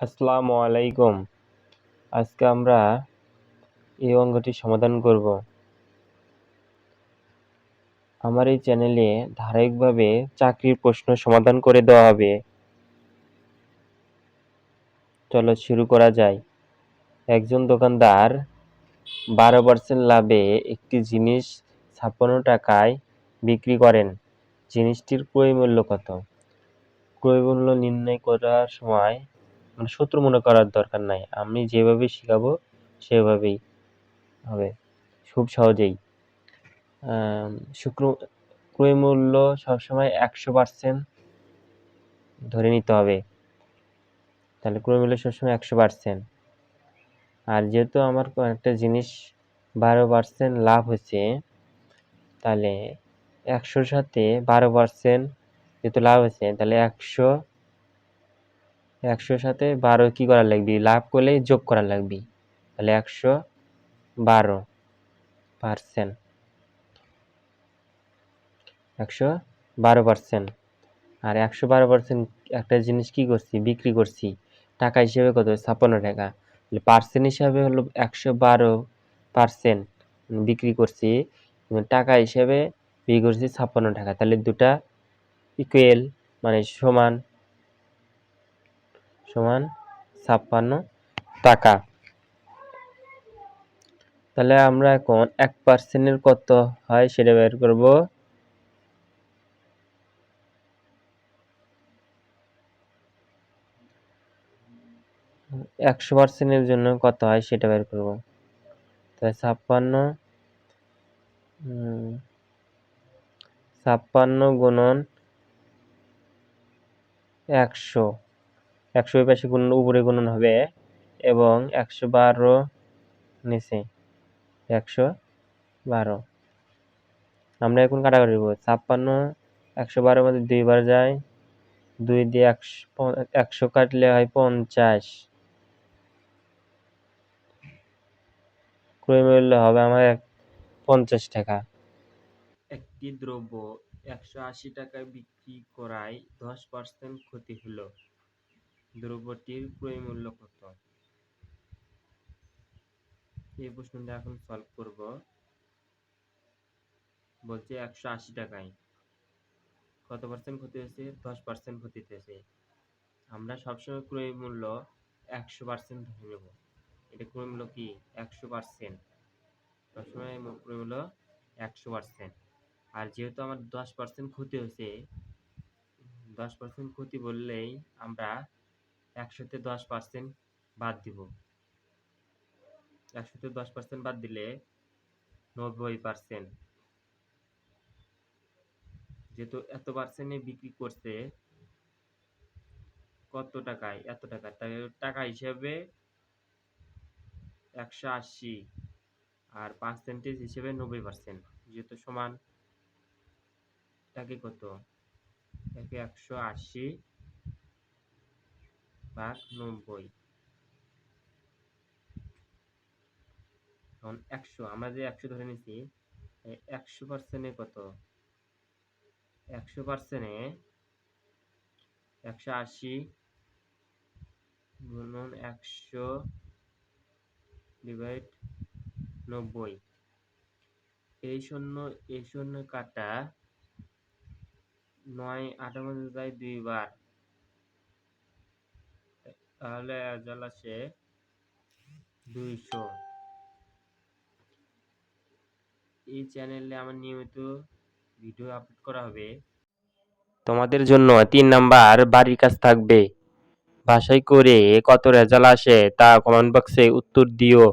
আসসালামু আলাইকুম। আজকে আমরা এই অঙ্গটি সমাধান করব। আমার এই চ্যানেলে ধারাবাহিকভাবে চাকরির প্রশ্ন সমাধান করে দেওয়া হবে। চলো শুরু করা যায় একজন দোকানদার বারো পার্সেন্ট লাভে একটি জিনিস ছাপ্পান্ন টাকায় বিক্রি করেন। জিনিসটির ক্রয় মূল্য কত? ক্রয় মূল্য নির্ণয় করার সময় মানে সূত্র মনে করার দরকার নাই। আমি যেভাবে শেখাবো, সেভাবেই হবে। খুব সহজেই। শুক্র, ক্রয় মূল্য সবসময় একশো পার্সেন্ট ধরে নিতে হবে। তাহলে ক্রয় মূল্য সবসময় একশো পার্সেন্ট আর যেহেতু আমার একটা জিনিস বারো পার্সেন্ট লাভ হচ্ছে, তাহলে একশোর সাথে বারো পার্সেন্ট যেহেতু লাভ হচ্ছে, তাহলে একশো একশোর সাথে বারো কী করার লাগবে? লাভ করলেই যোগ করার লাগবে। তাহলে একশো বারো পার্সেন্ট একশো বারো পার্সেন্ট আর একশো বারো পার্সেন্ট একটা জিনিস কি করছি? বিক্রি করছি। টাকা হিসেবে কত? ছাপ্পান্ন টাকা। পার্সেন্ট হিসাবে হলো একশো বারো পার্সেন্ট বিক্রি করছি। টাকা হিসেবে বিক্রি করছি ছাপ্পান্ন টাকা। তাহলে দুটা ইকুয়েল মানে সমান সমান ছাপ্পান্ন টাকা। তাহলে আমরা এখন এক পার্সেন্টের কত হয় সেটা বের করব। একশো পার্সেন্টের জন্য কত হয় সেটা বের করব। তাহলে ছাপ্পান্ন ছাপ্পান্ন গুণন একশো। একশো পাশে গুণন উপরে গুণন হবে এবং একশো বারো নিচে একশো বারো। আমরা এখন কাটাকাটি করব। ছাপ্পান্ন, একশো বারোর মধ্যে দুইবার যায়। দুই দিয়ে একশো একশো কাটলে হয় পঞ্চাশ। ক্রয় মূল্য হবে আমার পঞ্চাশ টাকা। একটি দ্রব্য একশো আশি টাকায় বিক্রি করায় দশ পার্সেন্ট ক্ষতি হলো। দ্রব্যটির ক্রয় মূল্য কত? এই প্রশ্নটা এখন সলভ করব। বলছে একশো আশি টাকায়। কত পার্সেন্ট ক্ষতি হয়েছে? দশ পার্সেন্ট ক্ষতি হয়েছে। আমরা সবসময় ক্রয় মূল্য একশো পার্সেন্ট ধরে নেব। এটা ক্রয় মূল্য কি? একশো পার্সেন্ট সবসময় ক্রয় মূল্য একশো পার্সেন্ট আর যেহেতু আমার দশ পার্সেন্ট ক্ষতি হয়েছে, দশ পার্সেন্ট ক্ষতি বললেই আমরা একশোতে দশ পার্সেন্ট বাদ দিব। একশোতে দশ পার্সেন্ট বাদ দিলে নব্বই পার্সেন্ট যেহেতু এত পার্সেন্টে বিক্রি করছে, কত টাকায়? এত টাকা তাই টাকা হিসেবে একশো আশি আর পার্সেন্টেজ হিসেবে নব্বই পার্সেন্ট যেহেতু সমান একে কত? একে একশো আশি ভাগ নব্বই এখন একশো, আমরা যে একশো ধরে নিছি একশো পার্সেন্টে কত? একশো পার্সেন্টে একশো আশি গুণন একশো ডিভাইড নব্বই। এই শূন্য এই শূন্য কাটা নয় মধ্যে যায় দুইবার। তাহলে জল আছে দুইশো। এই চ্যানেলে আমার নিয়মিত ভিডিও আপলোড করা হবে। তোমাদের জন্য তিন নাম্বার বাড়ির কাজ থাকবে। ভাষায় করে কত রেজাল্ট আসে তা কমেন্ট বক্সে উত্তর দিও।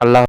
আল্লাহ